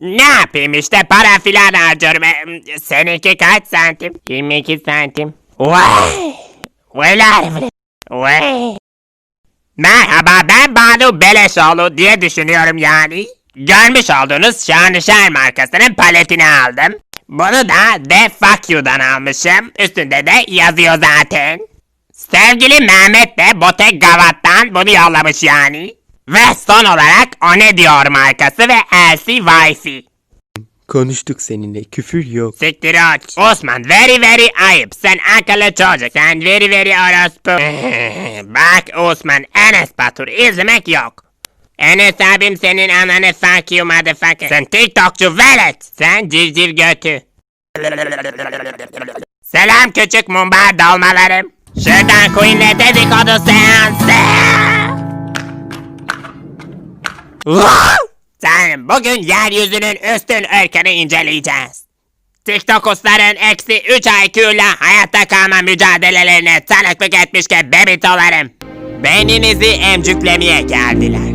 Ne yapayım işte para filan harcıyorum. E, Seninki kaç santim? 22 santim. Vay! Vaylar Vay! Merhaba ben Banu Beleşoğlu diye düşünüyorum yani. Görmüş olduğunuz Şanışer markasının paletini aldım. Bunu da The Fuck You'dan almışım. Üstünde de yazıyor zaten. Sevgili Mehmet de Botek Gavat'tan bunu yollamış yani. Ve son olarak O Ne Diyor markası ve LC Wi-Fi. Konuştuk seninle. Küfür yok. Siktir aç. Osman very very ayıp. Sen akıllı çocuk. Sen very very orospu. Bak Osman Enes Batur izlemek yok. Enes abim senin ananı fuck you motherfucker. Sen TikTokçu velet. Sen civciv götü. Selam küçük mumbar dolmalarım. Şuradan Queen'le dedikodu seansı. Tanrım bugün yeryüzünün üstün ırkını inceleyeceğiz. TikTokusların eksi 3 IQ'la hayatta kalma mücadelelerine tanıklık etmiş ki bebitolarım. Beyninizi emcüklemeye geldiler.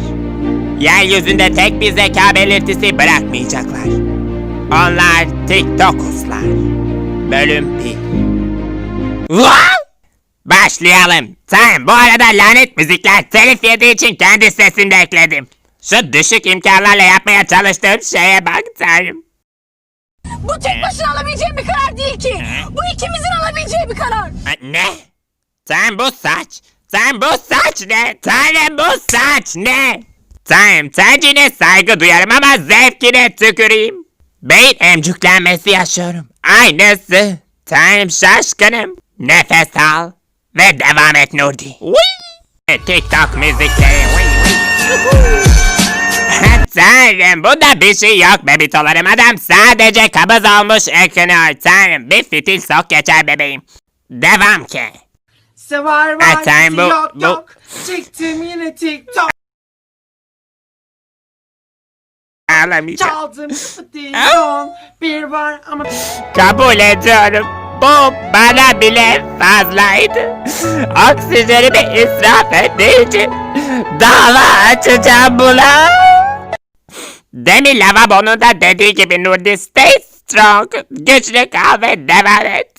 Yeryüzünde tek bir zeka belirtisi bırakmayacaklar. Onlar TikTokuslar. Bölüm 1 Başlayalım. Tamam bu arada lanet müzikler telif yediği için kendi sesimde ekledim. Şu düşük imkanlarla yapmaya çalıştığım şeye bak tanrım. Bu tek başına alabileceğim bir karar değil ki. Bu ikimizin alabileceği bir karar. Ha, Ne? Sen bu saç. Sen bu saç ne? Tanrım bu saç ne? Tanrım tercihine saygı duyarım ama zevkine tüküreyim. Beyin emcüklenmesi yaşıyorum. Aynısı. Tanrım şaşkınım. Nefes al. Ve devam et Nurdi. Whee! TikTok müzikleri. Tanrım bunda bir şey yok bebitolarım adam sadece kabız olmuş ekranı Tanrım bir fitil sok geçer bebeğim. Devam ki. Sever var, Efendim, bu- yok bu- yok. Çıktım yine TikTok. Ağlamayacağım. Çaldım don bir var ama Kabul ediyorum. Bu bana bile fazlaydı. Oksijenimi israf ettiği için dava açacağım buna. Demin lavabonun da dediği gibi Nurdi stay strong. Güçlü kal ve devam et.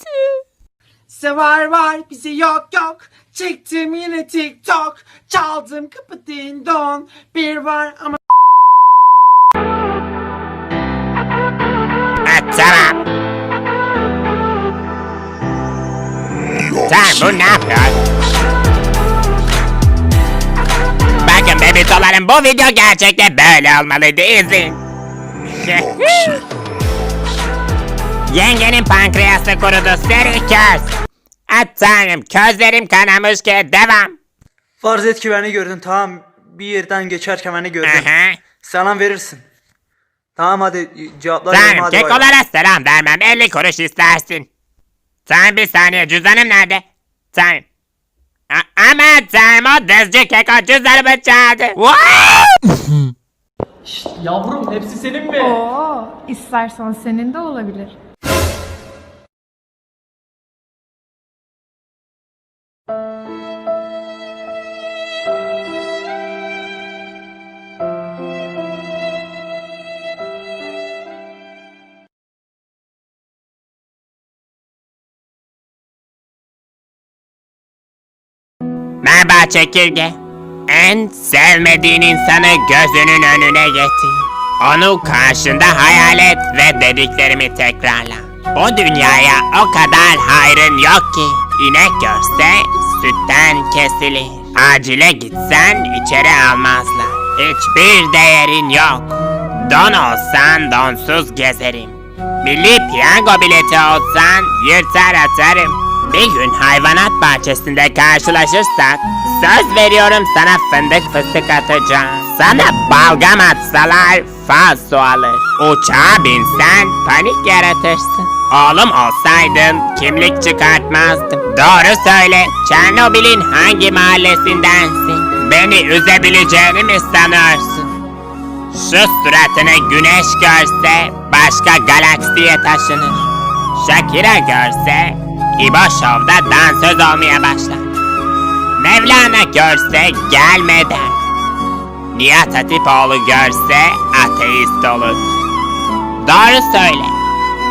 sever var bize yok yok. Çıktım yine TikTok. Çaldım kapı din don bir var ama Ha, tamam. Sen bu ne yapıyor? Bakın bebitolarım bu video gerçekten böyle olmalıydı izleyin. Yengenin pankreası kurudu seri köz. Tanrım közlerim kanamış ki devam. Farz et ki beni gördün tamam bir yerden geçerken beni gördün. Aha. Selam verirsin. Tamam hadi cevaplar verim Tanrım hadi bay bay. kekolara selam vermem 50 kuruş istersin. Tanrım bir saniye cüzdanım nerede? Tanrım. A- ama tanrım o dızcı keko cüzdanımı çaldı. Yavrum hepsi senin mi? Oo, istersen senin de olabilir. Merhaba çekirge. En sevmediğin insanı gözünün önüne getir. Onu karşında hayal et ve dediklerimi tekrarla. O dünyaya o kadar hayrın yok ki. İnek görse sütten kesilir. Acile gitsen içeri almazlar. Hiçbir değerin yok. Don olsan donsuz gezerim. Milli piyango bileti olsan yırtar atarım. Bir gün hayvanat bahçesinde karşılaşırsak söz veriyorum sana fındık fıstık atacağım. Sana balgam atsalar falso alır. Uçağa binsen panik yaratırsın. Oğlum olsaydın kimlik çıkartmazdım. Doğru söyle Çernobil'in hangi mahallesindensin? Beni üzebileceğini mi sanıyorsun? Şu suratını güneş görse başka galaksiye taşınır. Shakira görse İbo Show'da dansöz olmaya başlar. Mevlana görse gelmeden. Nihat Hatipoğlu görse ateist olur. Doğru söyle.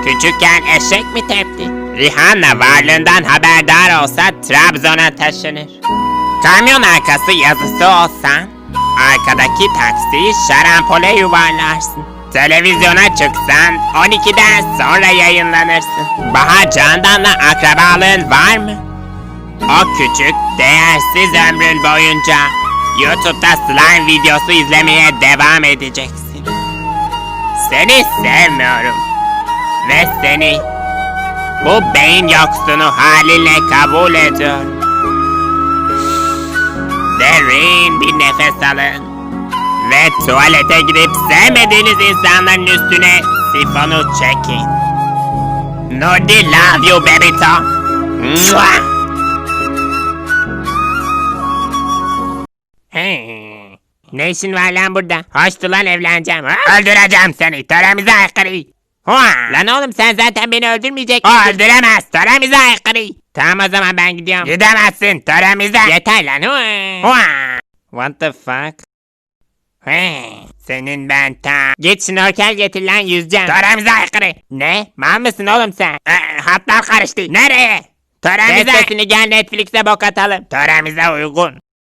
Küçükken eşek mi tepti? Rihanna varlığından haberdar olsa Trabzon'a taşınır. Kamyon arkası yazısı olsan, arkadaki taksiyi şarampole yuvarlarsın. Televizyona çıksan 12'den sonra yayınlanırsın. Bahar Candan'la akrabalığın var mı? O küçük, değersiz ömrün boyunca YouTube'da slime videosu izlemeye devam edeceksin. Seni sevmiyorum. Ve seni bu beyin yoksunu halinle kabul ediyorum. Derin bir nefes alın. Ve tuvalete gidip sevmediğiniz insanların üstüne sifonu çekin. Nurdi love you baby Tom. Hey, Ne işin var lan burada? Hoştu lan evleneceğim. Ha? Öldüreceğim seni. Töremize aykırı. Hua! Lan oğlum sen zaten beni öldürmeyecek misin? Öldüremez. Töremize aykırı. Tamam o zaman ben gidiyorum. Gidemezsin. Töremize. Yeter lan. Hua! Hua! What the fuck? Hey, senin ben ta. Git şnorkel getir lan yüzeceğim. Töremize aykırı. Ne? Mal mısın oğlum sen? Ee, hatlar karıştı. Nereye? Töremize. Kes sesini gel Netflix'e bok atalım. Töremize uygun.